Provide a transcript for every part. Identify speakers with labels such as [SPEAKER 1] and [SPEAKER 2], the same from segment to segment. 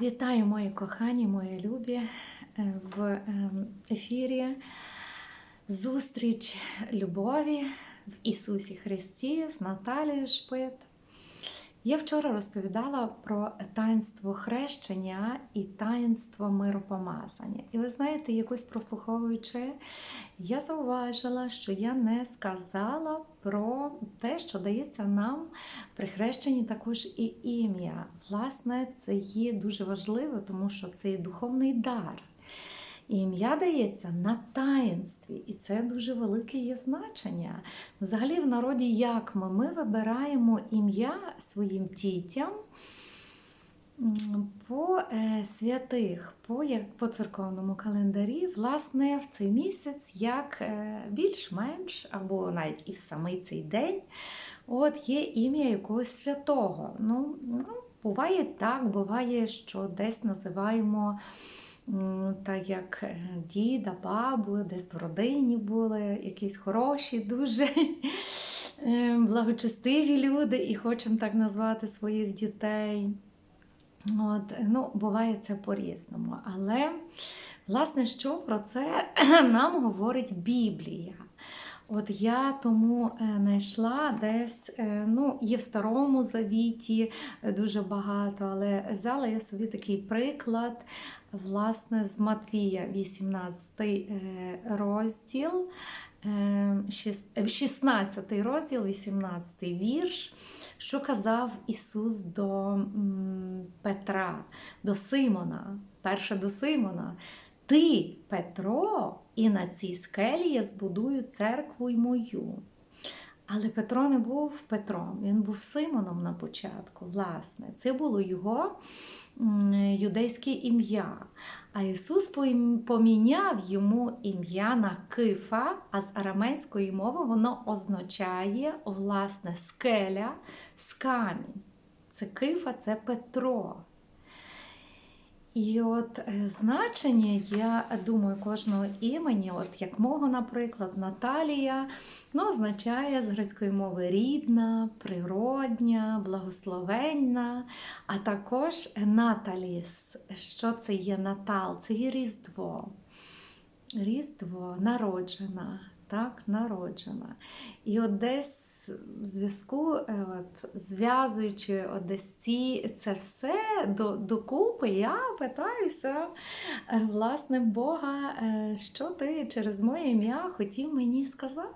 [SPEAKER 1] Вітаю, мої кохані, мої любі е, в ем, ефірі Зустріч любові в Ісусі Христі з Наталією Шпит. Я вчора розповідала про таїнство хрещення і таїнство миропомазання. І ви знаєте, якось прослуховуючи, я зауважила, що я не сказала про те, що дається нам при хрещенні також і ім'я. Власне, це є дуже важливо, тому що це є духовний дар. І ім'я дається на таїнстві, і це дуже велике є значення. Взагалі, в народі, як ми? Ми вибираємо ім'я своїм дітям по е, святих, по, як, по церковному календарі, власне, в цей місяць, як е, більш-менш, або навіть і в самий цей день, от є ім'я якогось святого. Ну, ну, буває так, буває, що десь називаємо. Так як е, діда, бабу, десь в родині були якісь хороші, дуже е, благочестиві люди, і хочемо так назвати своїх дітей. От, ну, буває це по-різному. Але, власне, що про це нам говорить Біблія? От я тому е, знайшла десь, е, ну, є в Старому Завіті е, дуже багато, але взяла я собі такий приклад, власне, з Матвія, 18 е, розділ, е, 16 розділ, 18 вірш, що казав Ісус до Петра, до Симона, перше до Симона. Ти, Петро, і на цій скелі я збудую церкву й мою. Але Петро не був Петром, він був Симоном на початку. Власне, це було його юдейське ім'я. А Ісус поміняв йому ім'я на Кифа, а з арамейської мови воно означає власне скеля, скамінь. Це Кифа, це Петро. І от е, значення, я думаю, кожного імені, от як мого, наприклад, Наталія, ну, означає з грецької мови рідна, природня, благословенна, а також Наталіс. Що це є Натал? Це є Різдво. Різдво народжена, так, народжена. І от десь в зв'язку, е, зв'язуючи от десь ці, це все до, докупи, я питаюся е, власне Бога, е, що ти через моє ім'я хотів мені сказати.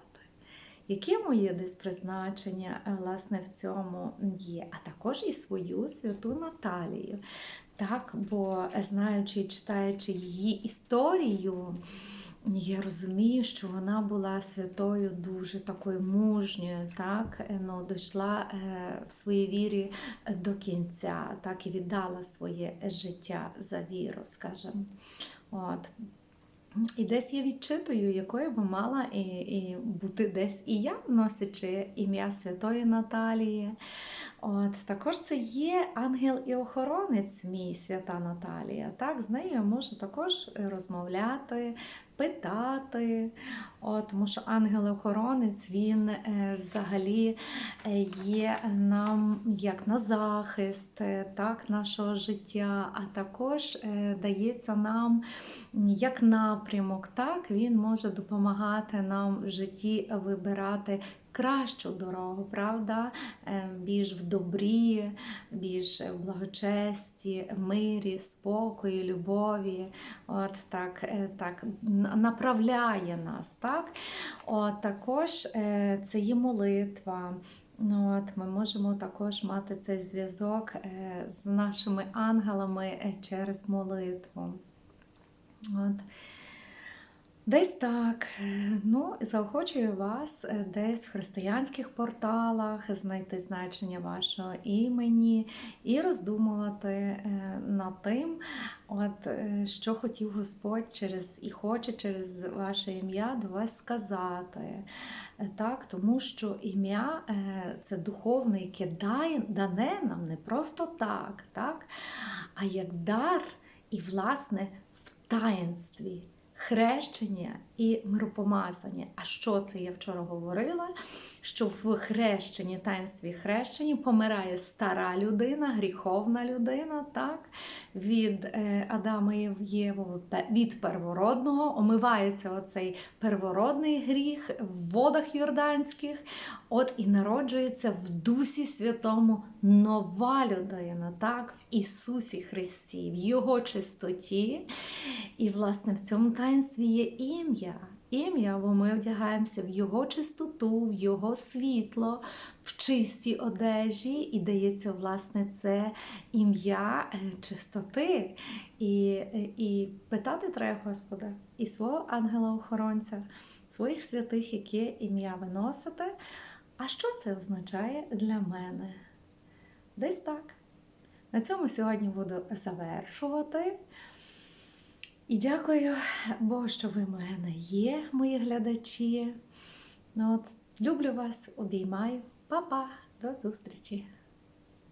[SPEAKER 1] Яке моє десь призначення власне в цьому є, а також і свою святу Наталію. Так, бо знаючи і читаючи її історію, я розумію, що вона була святою дуже такою мужньою, так, е, ну, дійшла е, в своїй вірі до кінця, так і віддала своє життя за віру, скажімо. От. І десь я відчитую, якою би мала і, і бути десь і я, носячи ім'я Святої Наталії. От, також це є ангел і охоронець мій свята Наталія. Так, з нею я можу також розмовляти, питати. От, тому що ангел-охоронець він е, взагалі е, є нам як на захист е, так, нашого життя, а також е, дається нам як напрямок. Так, він може допомагати нам в житті вибирати кращу дорогу, правда? Е, Більш в добрі, більш в благочесті, мирі, спокої, любові. От так, е, так направляє нас. Так? От, також е, це є молитва. Ну, от, ми можемо також мати цей зв'язок з нашими ангелами через молитву. От. Десь так. Е, Ну, заохочую вас е, десь в християнських порталах знайти значення вашого імені і роздумувати е, над тим, от, що хотів Господь через і хоче через ваше ім'я до вас сказати. Так, тому що ім'я це духовне, яке дане нам не просто так, так, а як дар і, власне, в таїнстві хрещення і миропомазання. А що це я вчора говорила? Що в хрещенні, таїнстві хрещенні помирає стара людина, гріховна людина, так? від е, Адама і від первородного, омивається оцей первородний гріх в водах йорданських, от і народжується в Дусі Святому нова людина, так? в Ісусі Христі, в Його чистоті. І, власне, в цьому таїнстві є ім'я. Ім'я, бо ми вдягаємося в Його чистоту, в Його світло, в чистій одежі, і дається, власне, це ім'я е, чистоти. І, е, і питати треба Господа і свого ангела-охоронця, своїх святих, яке ім'я виносите. А що це означає для мене? Десь так. На цьому сьогодні буду завершувати. І дякую Богу, що ви в мене є, мої глядачі. Ну, от, люблю вас, обіймаю. Па-па, до зустрічі!